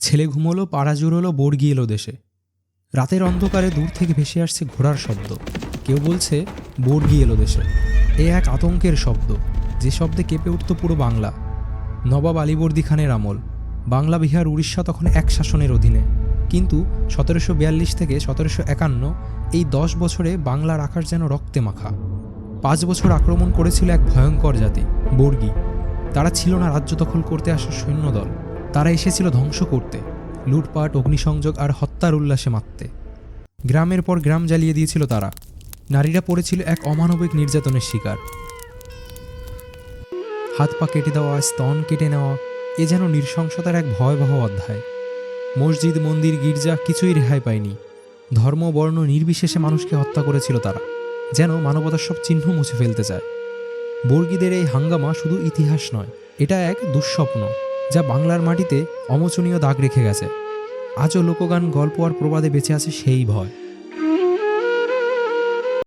ছেলে ঘুমোলো, পাড়া জুড়োলো বর্গি এলো দেশে। রাতের অন্ধকারে দূর থেকে ভেসে আসছে ঘোড়ার শব্দ। কেউ বলছে বর্গি এলো দেশে। এ এক আতঙ্কের শব্দ। যে শব্দে কেঁপে উঠত পুরো বাংলা। নবাব আলীবর্দী খানের আমল। বাংলা, বিহার, উড়িষ্যা তখন এক শাসনের অধীনে। কিন্তু সতেরোশো বিয়াল্লিশ থেকে সতেরোশো একান্ন এই দশ বছরে বাংলার আকাশ যেন রক্তে মাখা। পাঁচ বছর আক্রমণ করেছিল এক ভয়ঙ্কর জাতি, বর্গী। তারা ছিল না রাজ্য দখল করতে আসা সৈন্যদল। তারা এসেছিল ধ্বংস করতে, লুটপাট, অগ্নিসংযোগ আর হত্যার উল্লাসে মারতে। গ্রামের পর গ্রাম জ্বালিয়ে দিয়েছিল তারা। নারীরা পড়েছিল এক অমানবিক নির্যাতনের শিকার। হাত পা কেটে দেওয়া, স্তন কেটে নেওয়া, এ যেন নৃশংসতার এক ভয়াবহ অধ্যায়। মসজিদ, মন্দির, গির্জা কিছুই রেহাই পায়নি। ধর্ম, বর্ণ নির্বিশেষে মানুষকে হত্যা করেছিল তারা, যেন মানবতার সব চিহ্ন মুছে ফেলতে চায়। বর্গীদের এই হাঙ্গামা শুধু ইতিহাস নয়, এটা এক দুঃস্বপ্ন। যা বাংলার মাটিতে অমোচনীয় দাগ রেখে গেছে। আজও লোকগান, গল্প আর প্রবাদে বেঁচে আছে সেই ভয়।